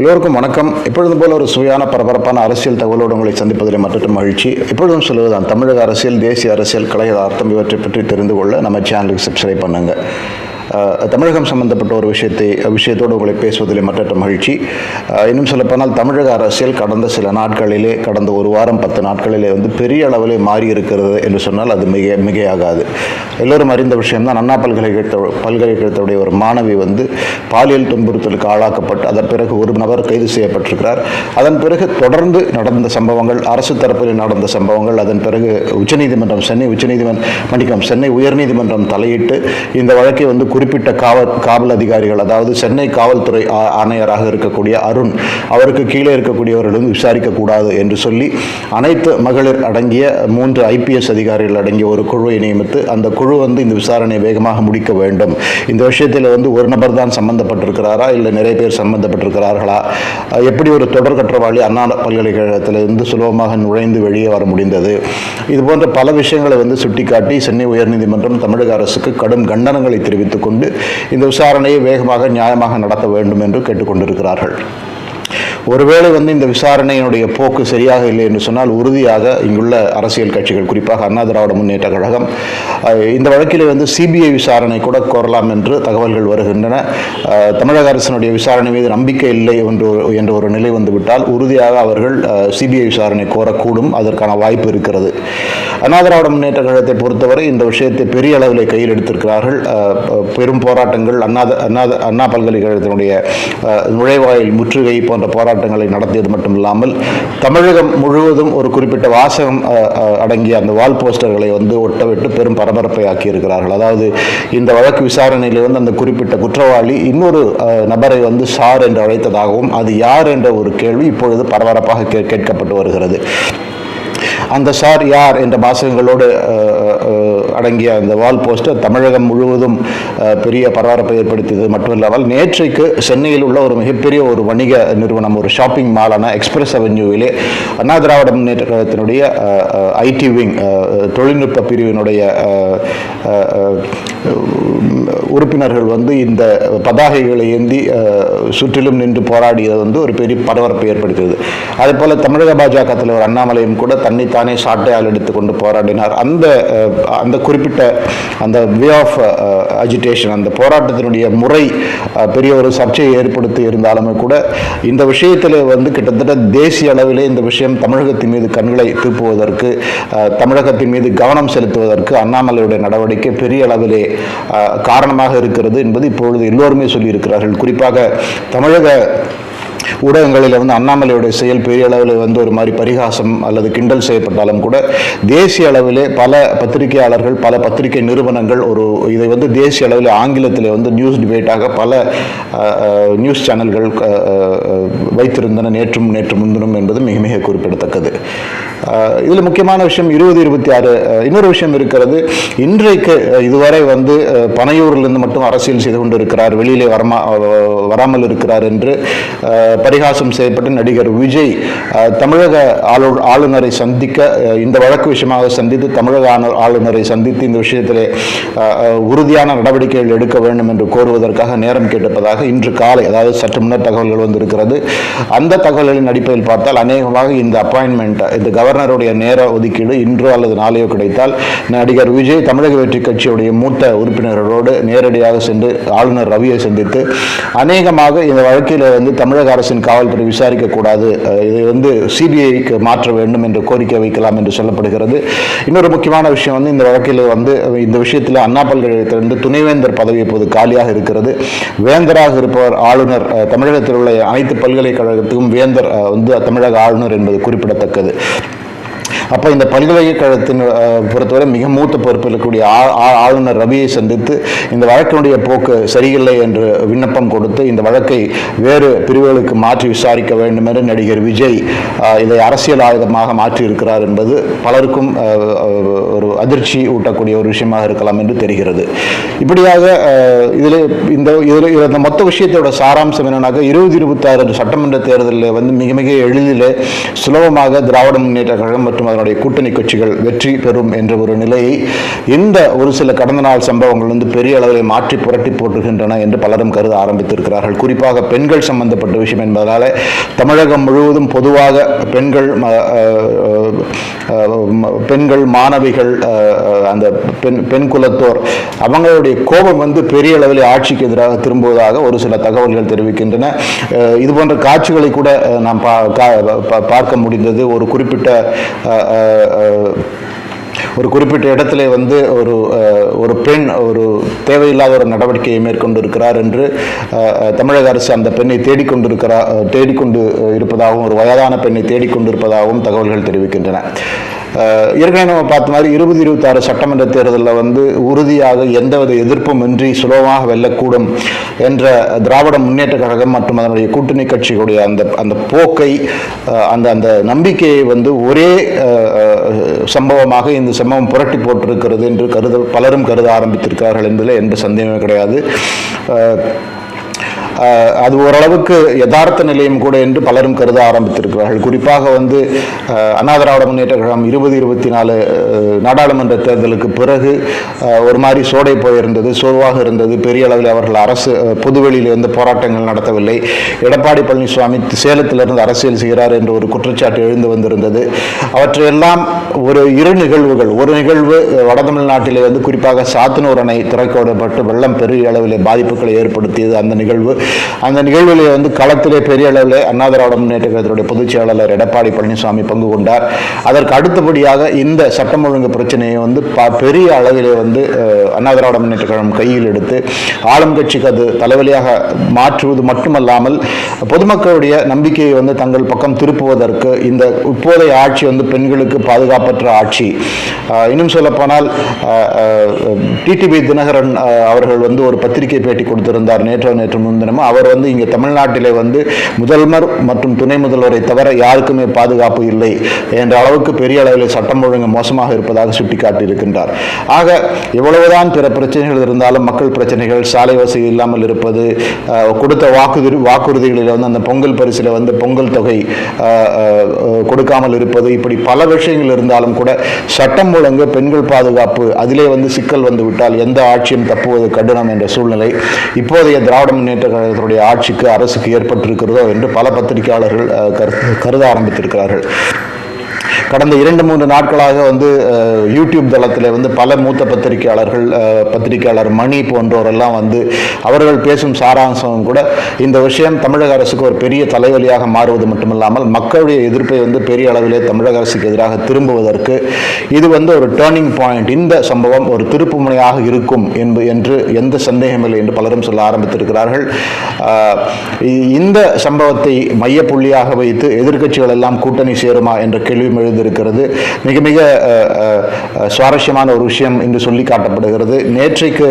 எல்லோருக்கும் வணக்கம். எப்பொழுதும் போல ஒரு சுவையான பரபரப்பான அரசியல் தகவலோடு உங்களை சந்திப்பதில் மட்டும் மகிழ்ச்சி. எப்பொழுதும் சொல்லுவதுதான் தமிழக அரசியல் தேசிய அரசியல் கலை அர்த்தம் இவற்றை பற்றி தெரிந்து கொள்ள நம்ம சேனலுக்கு சப்ஸ்கிரைப் பண்ணுங்க. தமிழகம் சம்பந்தப்பட்ட ஒரு விஷயத்தை விஷயத்தோடு உங்களை பேசுவதில் மற்ற மகிழ்ச்சி. இன்னும் சொல்லப்போனால் தமிழக அரசியல் கடந்த சில நாட்களிலே கடந்த ஒரு வாரம் பத்து நாட்களிலே வந்து பெரிய அளவிலே மாறி இருக்கிறது என்று சொன்னால் அது மிக மிகையாகாது. எல்லோரும் அறிந்த விஷயம்தான். அண்ணா பல்கலைக்கழக பல்கலைக்கழகத்துடைய ஒரு மாணவி வந்து பாலியல் துன்புறுத்தலுக்கு ஆளாக்கப்பட்டு அதன் பிறகு ஒரு நபர் கைது செய்யப்பட்டிருக்கிறார். அதன் பிறகு தொடர்ந்து நடந்த சம்பவங்கள் அரசு தரப்பில் நடந்த சம்பவங்கள் அதன் பிறகு உச்சநீதிமன்றம் சென்னை உச்சநீதிமன்றம் மன்னிக்கும் சென்னை உயர்நீதிமன்றம் தலையிட்டு இந்த வழக்கை வந்து குறிப்பிட்ட காவல் காவல் அதிகாரிகள் அதாவது சென்னை காவல்துறை ஆணையராக இருக்கக்கூடிய அருண் அவருக்கு கீழே இருக்கக்கூடியவர்கள் வந்து விசாரிக்கக்கூடாது என்று சொல்லி அனைத்து மகளிர் அடங்கிய மூன்று ஐபிஎஸ் அதிகாரிகள் அடங்கிய ஒரு குழுவை நியமித்து அந்த குழு வந்து இந்த விசாரணையை வேகமாக முடிக்க வேண்டும். இந்த விஷயத்தில் வந்து ஒரு நபர் தான் சம்பந்தப்பட்டிருக்கிறாரா? இல்லை நிறைய பேர் சம்பந்தப்பட்டிருக்கிறார்களா? எப்படி ஒரு தொடர் குற்றவாளி அண்ணா பல்கலைக்கழகத்தில் இருந்து சுலபமாக நுழைந்து வெளியே வர முடிந்தது? இது போன்ற பல விஷயங்களை வந்து சுட்டிக்காட்டி சென்னை உயர்நீதிமன்றம் தமிழக அரசுக்கு கடும் கண்டனங்களை தெரிவித்துக் கொண்டு இந்த விசாரணையை வேகமாக நியாயமாக நடத்த வேண்டும் என்று கேட்டுக்கொண்டிருக்கிறார்கள் ஒருவேளை வந்து இந்த விசாரணையினுடைய போக்கு சரியாக இல்லை என்று சொன்னால் உறுதியாக இங்குள்ள அரசியல் கட்சிகள் குறிப்பாக அண்ணா திராவிட முன்னேற்ற கழகம் இந்த வழக்கிலே வந்து சிபிஐ விசாரணை கூட கோரலாம் என்று தகவல்கள் வருகின்றன. அஹ், தமிழக அரசினுடைய விசாரணை மீது நம்பிக்கை இல்லை என்று என்ற ஒரு நிலை வந்துவிட்டால் உறுதியாக அவர்கள் சிபிஐ விசாரணை கோரக்கூடும். அதற்கான வாய்ப்பு இருக்கிறது. அண்ணா திராவிட முன்னேற்ற கழகத்தை பொறுத்தவரை இந்த விஷயத்தை பெரிய அளவில் கையில் எடுத்திருக்கிறார்கள். அஹ், பெரும் போராட்டங்கள் அண்ணா அண்ணா அண்ணா பல்கலைக்கழகத்தினுடைய நுழைவாயில் முற்றுகை போன்ற போராட்டம் போராட்டங்களை நடத்தியது மட்டும் இல்லாமல் தமிழகம் முழுவதும் ஒரு குறிப்பிட்ட வாசகம் அடங்கிய அந்த வால் போஸ்டர்களை வந்து ஒட்டவிட்டு பெரும் பரபரப்பை ஆக்கியிருக்கிறார்கள் அதாவது இந்த வழக்கு விசாரணையில் வந்து அந்த குறிப்பிட்ட குற்றவாளி இன்னொரு நபரை வந்து சார் என்று அழைத்ததாகவும் அது யார் என்ற ஒரு கேள்வி இப்பொழுது பரபரப்பாக கேட்கப்பட்டு வருகிறது. அந்த சார் யார் என்ற வாசகங்களோடு அடங்கிய அந்த வால் போஸ்டர் தமிழகம் முழுவதும் பெரிய பரபரப்பை ஏற்படுத்தியது மட்டுமில்லாமல் நேற்றைக்கு சென்னையில் உள்ள ஒரு மிகப்பெரிய ஒரு வணிக நிறுவனம் ஒரு ஷாப்பிங் மாலான எக்ஸ்பிரஸ் அவென்யூவிலே அண்ணா திராவிட முன்னேற்ற கழகத்தினுடைய ஐடி விங் தொழில்நுட்ப பிரிவினுடைய உறுப்பினர்கள் வந்து இந்த பதாகைகளை ஏந்தி சுற்றிலும் நின்று போராடியது வந்து ஒரு பெரிய பரபரப்பை ஏற்படுத்தியது. அதே போல தமிழக பாஜக தலைவர் அண்ணாமலையும் கூட தன்னைத்தானே சாட்டையால் எடுத்துக்கொண்டு போராடினார். அந்த அந்த குறிப்பிட்ட அந்த வே ஆஃப் அஜிடேஷன் அந்த போராட்டத்தினுடைய முறை பெரிய ஒரு சர்ச்சையை ஏற்படுத்தி இருந்தாலுமே கூட இந்த விஷயத்தில் வந்து கிட்டத்தட்ட தேசிய அளவிலே இந்த விஷயம் தமிழகத்தின் மீது கண்களை திருப்புவதற்கு தமிழகத்தின் மீது கவனம் செலுத்துவதற்கு அண்ணாமலையுடைய நடவடிக்கை பெரிய அளவிலே காரணமாக இருக்கிறது என்பது இப்பொழுது எல்லோருமே சொல்லியிருக்கிறார்கள். குறிப்பாக தமிழக ஊடகங்களில் வந்து அண்ணாமலையுடைய செயல் பெரிய அளவில் வந்து ஒரு மாதிரி பரிகாசம் அல்லது கிண்டல் செய்யப்பட்டாலும் கூட தேசிய அளவிலே பல பத்திரிகையாளர்கள் பல பத்திரிகை நிறுவனங்கள் ஒரு இதை வந்து தேசிய அளவில் ஆங்கிலத்தில் வந்து நியூஸ் டிபேட்டாக பல நியூஸ் சேனல்கள் வைத்திருந்தன நேற்றும் நேற்று முன்தினம் என்பது மிக மிக குறிப்பிடத்தக்கது. இதில் முக்கியமான விஷயம் இருபது இருபத்தி ஆறு இன்னொரு விஷயம் இருக்கிறது. இன்றைக்கு இதுவரை வந்து பனையூரிலிருந்து மட்டும் அரசியல் செய்து கொண்டு இருக்கிறார் வெளியிலே வரமா வராமல் இருக்கிறார் என்று பரிகாசம் செய்யப்பட்ட நடிகர் விஜய் தமிழக ஆளு ஆளுநரை சந்திக்க இந்த வழக்கு விஷயமாக சந்தித்து தமிழக ஆளுநரை சந்தித்து இந்த விஷயத்திலே உறுதியான நடவடிக்கைகள் எடுக்க வேண்டும் என்று கோருவதற்காக நேரம் கேட்டிருப்பதாக இன்று காலை அதாவது சற்று முன்னர் தகவல்கள் வந்திருக்கிறது. அந்த தகவல்களின் அடிப்படையில் பார்த்தால் அநேகமாக இந்த அப்பாயின்மெண்ட் இந்த கவர்னருடைய நேர ஒதுக்கீடு இன்றோ அல்லது நாளையோ கிடைத்தால் நடிகர் விஜய் தமிழக வெற்றி கட்சியுடைய மூத்த உறுப்பினர்களோடு நேரடியாக சென்று ஆளுநர் ரவியை சந்தித்து அநேகமாக இந்த வழக்கில் வந்து தமிழக அரசின் காவல்துறை விசாரிக்கக்கூடாது இதை வந்து சிபிஐக்கு மாற்ற வேண்டும் என்று கோரிக்கை வைக்கலாம் என்று சொல்லப்படுகிறது. இன்னொரு முக்கியமான விஷயம் வந்து இந்த வழக்கில் வந்து இந்த விஷயத்தில் அண்ணா பல்கலைக்கழகத்திலிருந்து துணைவேந்தர் பதவி இப்போது காலியாக இருக்கிறது. வேந்தராக இருப்பவர் ஆளுநர் தமிழகத்தில் உள்ள அனைத்து பல்கலைக்கழகத்துக்கும் வேந்தர் வந்து தமிழக ஆளுநர் என்பது குறிப்பிடத்தக்கது. அப்போ இந்த பல்கலைக்கழகத்தின் பொறுத்தவரை மிக மூத்த பொறுப்பில் இருக்கக்கூடிய ஆ- ஆ- ஆளுநர் ரவியை சந்தித்து இந்த வழக்கினுடைய போக்கு சரியில்லை என்று விண்ணப்பம் கொடுத்து இந்த வழக்கை வேறு பிரிவுகளுக்கு மாற்றி விசாரிக்க வேண்டும் என்று நடிகர் விஜய் இதை அரசியல் ஆயுதமாக மாற்றி இருக்கிறார் என்பது பலருக்கும் ஒரு அதிர்ச்சி ஊட்டக்கூடிய ஒரு விஷயமாக இருக்கலாம் என்று தெரிகிறது. இப்படியாக இதில் இந்த இதில் இந்த மொத்த விஷயத்தோட சாராம்சம் என்னன்னாக்க இருபது இருபத்தாறு சட்டமன்ற தேர்தலில் வந்து மிக மிக எளிதில் சுலபமாக திராவிட முன்னேற்ற கழகம் மற்றும் அதனுடைய கூட்டணி கட்சிகள் வெற்றி பெறும் என்ற ஒரு நிலையை இந்த ஒரு சில கடந்த நாள் சம்பவங்கள் வந்து பெரிய அளவில் மாற்றி புரட்டி போட்டுகின்றன என்று பலரும் கருத ஆரம்பித்திருக்கிறார்கள். குறிப்பாக பெண்கள் சம்பந்தப்பட்ட விஷயம் என்பதால் தமிழகம் முழுவதும் பொதுவாக பெண்கள் பெண்கள் மாணவிகள் அந்த பெண் பெண் குலத்தோர் அவங்களுடைய கோபம் வந்து பெரிய அளவில் ஆட்சிக்கு எதிராக திரும்புவதாக ஒரு சில தகவல்கள் தெரிவிக்கின்றன. இது போன்ற காட்சிகளை கூட நாம் பா- பா- பார்க்க முடிந்தது. ஒரு குறிப்பிட்ட ஒரு குறிப்பிட்ட இடத்துல வந்து ஒரு ஒரு பெண் ஒரு தேவையில்லாத ஒரு நடவடிக்கையை மேற்கொண்டிருக்கிறார் என்று தமிழக அரசு அந்த பெண்ணை தேடிக்கொண்டிருக்கிறா தேடிக்கொண்டு இருப்பதாகவும் ஒரு வயதான பெண்ணை தேடிக்கொண்டிருப்பதாகவும் தகவல்கள் தெரிவிக்கின்றன. ஏற்கனவே நம்ம பார்த்த மாதிரி இருபது இருபத்தாறு சட்டமன்ற தேர்தலில் வந்து உறுதியாக எந்தவித எதிர்ப்பும் இன்றி சுலபமாக வெல்லக்கூடும் என்ற திராவிட முன்னேற்ற கழகம் மற்றும் அதனுடைய கூட்டணி கட்சிகளுடைய அந்த அந்த போக்கை அந்த அந்த நம்பிக்கையை வந்து ஒரே சம்பவமாக இந்த சம்பவம் புரட்டி போட்டிருக்கிறது என்று கருத பலரும் கருத ஆரம்பித்திருக்கிறார்கள் என்பதில் எந்த சந்தேகமே கிடையாது. அது ஓரளவுக்கு யதார்த்த நிலையம் கூட என்று பலரும் கருத ஆரம்பித்திருக்கிறார்கள். குறிப்பாக வந்து அண்ணாதிராவிட முன்னேற்ற கழகம் இருபது இருபத்தி நாலு நாடாளுமன்ற தேர்தலுக்கு பிறகு ஒரு மாதிரி சோடை போயிருந்தது சோர்வாக இருந்தது. பெரிய அளவில் அவர்கள் அரசு அஹ், பொதுவெளியில் வந்து போராட்டங்கள் நடத்தவில்லை. எடப்பாடி பழனிசாமி சேலத்திலிருந்து அரசியல் செய்கிறார் என்ற ஒரு குற்றச்சாட்டு எழுந்து வந்திருந்தது. அவற்றையெல்லாம் ஒரு இரு நிகழ்வுகள். ஒரு நிகழ்வு அஹ், வட தமிழ்நாட்டிலே வந்து குறிப்பாக சாத்தனூர் அணை திறக்கப்பட்டு வெள்ளம் பெரிய அளவில் பாதிப்புகளை ஏற்படுத்தியது. அந்த நிகழ்வு அந்த நிகழ்வில் வந்து களத்திலே பெரிய அளவில் அண்ணா திராவிட முன்னேற்ற கழகத்துடைய பொதுச் செயலாளர் எடப்பாடி பழனிசாமி பங்கு கொண்டார். அதற்கு அடுத்தபடியாக இந்த சட்டம் ஒழுங்கு பிரச்சனையை வந்து ப- பெரிய அளவிலே வந்து அஹ், அண்ணா திராவிட முன்னேற்ற கழகம் கையில் எடுத்து ஆளும் கட்சிக்கு அது தலைவலியாக மாற்றுவது மட்டுமல்லாமல் பொதுமக்களுடைய நம்பிக்கையை வந்து தங்கள் பக்கம் திருப்புவதற்கு இந்த இப்போதைய ஆட்சி வந்து பெண்களுக்கு பாதுகாப்பற்ற ஆட்சி. இன்னும் சொல்லப்போனால் டிடிபி தினகரன் அவர்கள் வந்து ஒரு பத்திரிகை பேட்டி கொடுத்திருந்தார். நேற்று நேற்று முன்தினமும் அவர் வந்து இங்கே தமிழ்நாட்டிலே வந்து முதல்வர் மற்றும் துணை முதல்வரை தவிர யாருக்குமே பாதுகாப்பு இல்லை என்ற அளவுக்கு பெரிய அளவில் சட்டம் ஒழுங்கு மோசமாக இருப்பதாக சுட்டிக்காட்டியிருக்கின்றார். ஆக எவ்வளவுதான் பிற பிரச்சனைகள் இருந்தாலும் மக்கள் பிரச்சனைகள் சாலை வசதி இல்லாமல் இருப்பது கொடுத்த வாக்குறுதி வாக்குறுதிகளில் வந்து அந்த பொங்கல் பரிசில் வந்து பொங்கல் தொகை கொடுக்காமல் இருப்பது இப்படி பல விஷயங்கள் இருந்தாலும் கூட சட்டம் ஒழுங்கு பெண்கள் பாதுகாப்பு அதிலே வந்து சிக்கல் வந்துவிட்டால் எந்த ஆட்சியும் தப்புவது கடினம் என்ற சூழ்நிலை. இப்போதைய திராவிட முன்னேற்ற கழகத்தினுடைய ஆட்சிக்கு அரசுக்கு ஏற்பட்டிருக்கிறதோ என்று பல பத்திரிகையாளர்கள் கருத ஆரம்பித்திருக்கிறார்கள். கடந்த இரண்டு மூன்று நாட்களாக வந்து யூடியூப் தளத்தில் வந்து பல மூத்த பத்திரிகையாளர்கள் பத்திரிகையாளர் மணி போன்றோரெல்லாம் வந்து அவர்கள் பேசும் சாராம்சம் கூட இந்த விஷயம் தமிழக அரசுக்கு ஒரு பெரிய தலைவலியாக மாறுவது மட்டுமில்லாமல் மக்களுடைய எதிர்ப்பை வந்து பெரிய அளவிலே தமிழக அரசுக்கு எதிராக திரும்புவதற்கு இது வந்து ஒரு டேர்னிங் பாயிண்ட் இந்த சம்பவம் ஒரு திருப்பு முனையாக இருக்கும் என்பது என்று எந்த சந்தேகமில்லை என்று பலரும் சொல்ல ஆரம்பித்திருக்கிறார்கள். இந்த சம்பவத்தை மையப்புள்ளியாக வைத்து எதிர்க்கட்சிகள் எல்லாம் கூட்டணி சேருமா என்ற கேள்வியும் எழுந்திருக்கிறது மிக மிக சுவாரஸ்யமான ஒரு விஷயம் இன்று சொல்லி காட்டப்படுகிறது. நேற்றைக்கு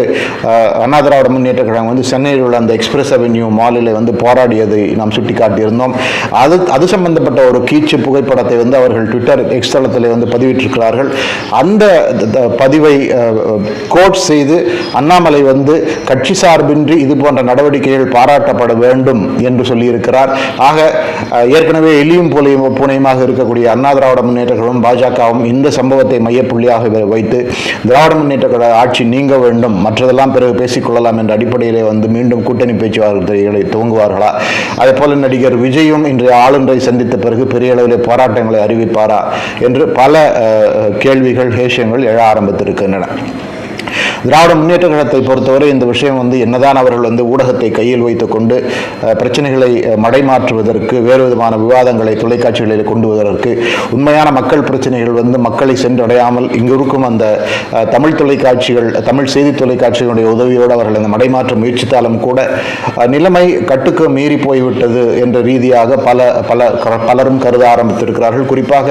அண்ணா திராவிட முன்னேற்ற கழகம் வந்து சென்னையில் உள்ள அந்த எக்ஸ்பிரஸ் அவென்யூ மாலில் வந்து போராடியதை நாம் சுட்டிக்காட்டியிருந்தோம். அது அது சம்பந்தப்பட்ட ஒரு கீச்சு புகைப்படத்தை வந்து அவர்கள் ட்விட்டர் எக்ஸ் தளத்தில் வந்து பதிவிட்டிருக்கிறார்கள். அந்த பதிவை கோட் செய்து அண்ணாமலை வந்து கட்சி சார்பின்றி இது போன்ற நடவடிக்கைகள் பாராட்டப்பட வேண்டும் என்று சொல்லியிருக்கிறார். ஆக ஏற்கனவே எலியும் போலையும் பூனையுமாக இருக்கக்கூடிய அண்ணா திராவிட முன்னேற்ற கழகம் பாஜகவும் இந்த சம்பவத்தை மையப்புள்ளியாக வைத்து திராவிட முன்னேற்ற கழக ஆட்சி நீங்க வேண்டும். மற்றதெல்லாம் பிறகு பேசிக்கொள்ளலாம் என்ற அடிப்படையிலே வந்து மீண்டும் கூட்டணி பேச்சுவார்த்தைகளை துவங்குவார்களா? அதே போல நடிகர் விஜயும் இன்றைய ஆளுநரை சந்தித்த பிறகு பெரிய அளவில் போராட்டங்களை அறிவிப்பாரா? என்று பல கேள்விகள் ஹேஷியங்கள் எழ ஆரம்பித்திருக்கின்றன. திராவிட முன்னேற்ற கழகத்தை பொறுத்தவரை இந்த விஷயம் வந்து என்னதான் அவர்கள் வந்து ஊடகத்தை கையில் வைத்துக்கொண்டு அஹ், பிரச்சனைகளை மடைமாற்றுவதற்கு வேறு விதமான விவாதங்களை தொலைக்காட்சிகளில் கொண்டு வருவதற்கு உண்மையான மக்கள் பிரச்சனைகள் வந்து மக்களை சென்றடையாமல் இங்கு இருக்கும் அந்த தமிழ் தொலைக்காட்சிகள் தமிழ் செய்தி தொலைக்காட்சிகளுடைய உதவியோடு அவர்கள் அந்த மடைமாற்ற முயற்சித்தாலும் கூட நிலைமை கட்டுக்கு மீறி போய்விட்டது என்ற ரீதியாக பல பல பலரும் கருத ஆரம்பித்திருக்கிறார்கள். குறிப்பாக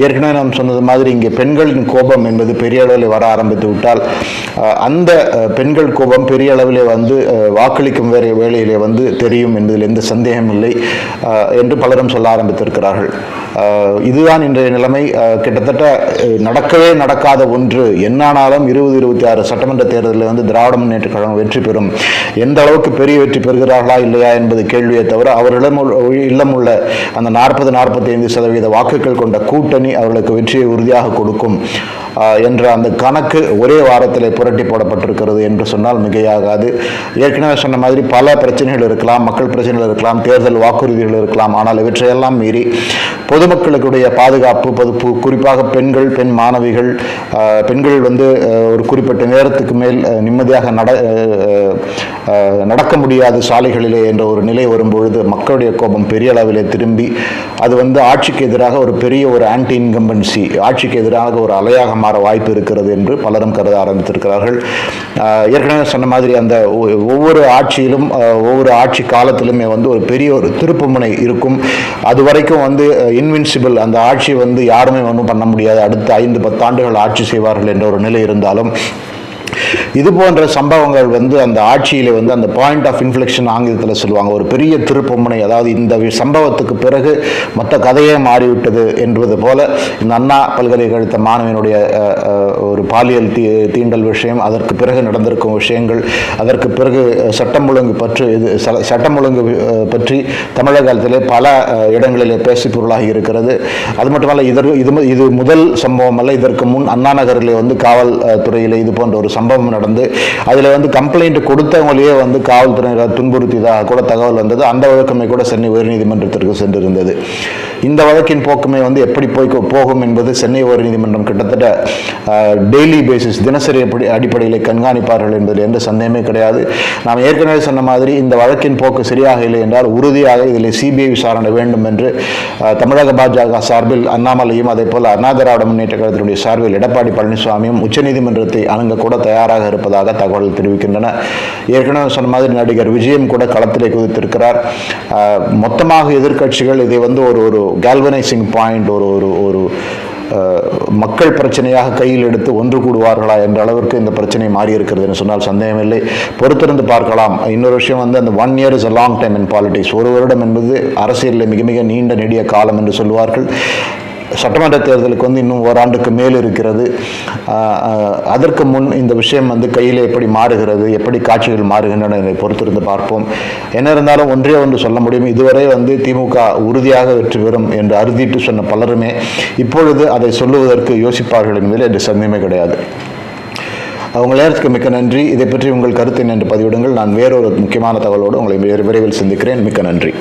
ஏற்கனவே நாம் சொன்னது மாதிரி இங்கே பெண்களின் கோபம் என்பது பெரிய அளவில் வர ஆரம்பித்து விட்டால் அந்த பெண்கள் கோபம் பெரிய அளவிலே வந்து வாக்களிக்கும் வேற வேலையிலே வந்து தெரியும் என்பதில் எந்த சந்தேகம் இல்லை என்று பலரும் சொல்ல ஆரம்பித்திருக்கிறார்கள். இதுதான் இன்றைய நிலைமை. கிட்டத்தட்ட நடக்கவே நடக்காத ஒன்று. என்னானாலும் இருபது இருபத்தி ஆறு சட்டமன்ற தேர்தலில் வந்து திராவிட முன்னேற்ற கழகம் வெற்றி பெறும். எந்த அளவுக்கு பெரிய வெற்றி பெறுகிறார்களா இல்லையா என்பது கேள்வியை தவிர அவர்களிடம் உள்ள- இல்லம் உள்ள அந்த நாற்பது நாற்பத்தி ஐந்து சதவீத வாக்குகள் கொண்ட கூட்டணி அவர்களுக்கு வெற்றியை உறுதியாக கொடுக்கும் என்ற அந்த கணக்கு ஒரே வாரத்தில் புரட்டி போடப்பட்டிருக்கிறது என்று சொன்னால் மிகையாகாது. ஏற்கனவே சொன்ன மாதிரி பல பிரச்சனைகள் இருக்கலாம் மக்கள் பிரச்சனைகள் இருக்கலாம் தேர்தல் வாக்குறுதிகள் இருக்கலாம். ஆனால் இவற்றையெல்லாம் மீறி பொதுமக்களுடைய பாதுகாப்பு பொது குறிப்பாக பெண்கள் பெண் மாணவிகள் பெண்கள் வந்து ஒரு குறிப்பிட்ட நேரத்துக்கு மேல் ஆஹ், நிம்மதியாக நட நடக்க முடியாது சாலைகளிலே என்ற ஒரு நிலை வரும்பொழுது மக்களுடைய கோபம் பெரிய அளவிலே திரும்பி அது வந்து ஆட்சிக்கு எதிராக ஒரு பெரிய ஒரு ஆன்டி இன்கம்பன்சி ஆட்சிக்கு எதிராக ஒரு அலையாக மாற வாய்ப்பு இருக்கிறது என்று பலரும் கருத ஆரம்பித்திருக்கிறார்கள். ஆஹ், ஏற்கனவே சொன்ன மாதிரி அந்த ஒ- ஒவ்வொரு ஆட்சியிலும் ஆஹ், ஒவ்வொரு ஆட்சி காலத்திலுமே வந்து ஒரு பெரிய ஒரு திருப்புமுனை இருக்கும். அது வரைக்கும் வந்து இன்வின்சிபிள் அந்த ஆட்சி வந்து யாருமே ஒன்றும் பண்ண முடியாது. அடுத்த ஐந்து பத்தாண்டுகள் ஆட்சி செய்வார்கள் என்ற ஒரு நிலை இருந்தாலும் இது போன்ற சம்பவங்கள் வந்து அந்த ஆட்சியிலே வந்து அந்த பாயிண்ட் ஆஃப் இன்ஃப்ளெக்ஷன் ஆங்கிலத்தில் சொல்லுவாங்க. ஒரு பெரிய திருப்புமுனை அதாவது இந்த சம்பவத்துக்கு பிறகு மொத்த கதையே மாறிவிட்டது என்பது போல இந்த அண்ணா பல்கலைக்கழக மாணவியினுடைய ஒரு பாலியல் தீ தீண்டல் விஷயம் அதற்கு பிறகு நடந்திருக்கும் விஷயங்கள் அதற்கு பிறகு சட்டம் ஒழுங்கு பற்றி இது சட்டம் ஒழுங்கு பற்றி பற்றி தமிழகத்திலே பல இடங்களிலே பேசி பொருளாகி இருக்கிறது. அது மட்டுமல்ல இதற்கு இது இது முதல் சம்பவம் அல்ல இதற்கு முன் அண்ணா நகரிலே வந்து காவல் இது போன்ற ஒரு சம்பவம் நடந்து அதில் வந்து கம்ப்ளைண்ட் கொடுத்தவங்களையே வந்து காவல்துறையினர் துன்புறுத்தியதாக கூட தகவல் வந்தது. அந்த வழக்கமே கூட சென்னை உயர்நீதிமன்றத்திற்கு சென்றிருந்தது. இந்த வழக்கின் போக்குமே வந்து எப்படி போய் போகும் என்பது சென்னை உயர்நீதிமன்றம் கிட்டத்தட்ட டெய்லி பேசிஸ் தினசரி அடிப்படையில் கண்காணிப்பார்கள் என்பதில் எந்த சந்தேகமே கிடையாது. நாம் ஏற்கனவே சொன்ன மாதிரி இந்த வழக்கின் போக்கு சரியாக இல்லை என்றால் உறுதியாக இதில் சிபிஐ விசாரணை வேண்டும் என்று தமிழக பாஜக சார்பில் அண்ணாமலையும் அதே போல் அண்ணாதிராவிட முன்னேற்ற கழகத்தினுடைய சார்பில் எடப்பாடி பழனிசாமியும் உச்சநீதிமன்றத்தை அணுக கூட தயாராக இருப்பதாக தகவல் தெரிவிக்கின்றன. ஏற்கனவே சொன்ன மாதிரி நடிகர் விஜயம் கூட களத்திலே குதித்திருக்கிறார். மொத்தமாக எதிர்க்கட்சிகள் இதை வந்து ஒரு ஒரு கேல்வனைசிங் பாயிண்ட் ஒரு ஒரு ஒரு மக்கள் பிரச்சனையாக கையில் எடுத்து ஒன்று கூடுவார்களா என்ற அளவிற்கு இந்த பிரச்சனை மாறி இருக்கிறது என்று சொன்னால் சந்தேகமில்லை. பொறுத்திருந்து பார்க்கலாம். இன்னொரு விஷயம் வந்து அந்த one year is a long time in politics ஒரு வருடம் என்பது அரசியலில் மிக மிக நீண்ட நெடிய காலம் என்று சொல்வார்கள் சட்டமன்ற தேர்தலுக்கு வந்து இன்னும் ஓராண்டுக்கு மேல் இருக்கிறது. அதற்கு முன் இந்த விஷயம் வந்து கையில் எப்படி மாறுகிறது எப்படி காட்சிகள் மாறுகின்றன என்பதை பொறுத்திருந்து பார்ப்போம். என்ன இருந்தாலும் ஒன்றே ஒன்று சொல்ல முடியும். இதுவரை வந்து திமுக உறுதியாக வெற்றி பெறும் என்று அறுதிட்டு சொன்ன பலருமே இப்பொழுது அதை சொல்லுவதற்கு யோசிப்பார்கள் என்பதில் என்று சந்தேகமே கிடையாது. அவங்க நேரத்துக்கு மிக்க நன்றி. இதை பற்றி உங்கள் கருத்து என்ன என்று பதிவிடுங்கள். நான் வேறொரு முக்கியமான தகவலோடு உங்களை விரைவில் சந்திக்கிறேன். மிக்க நன்றி.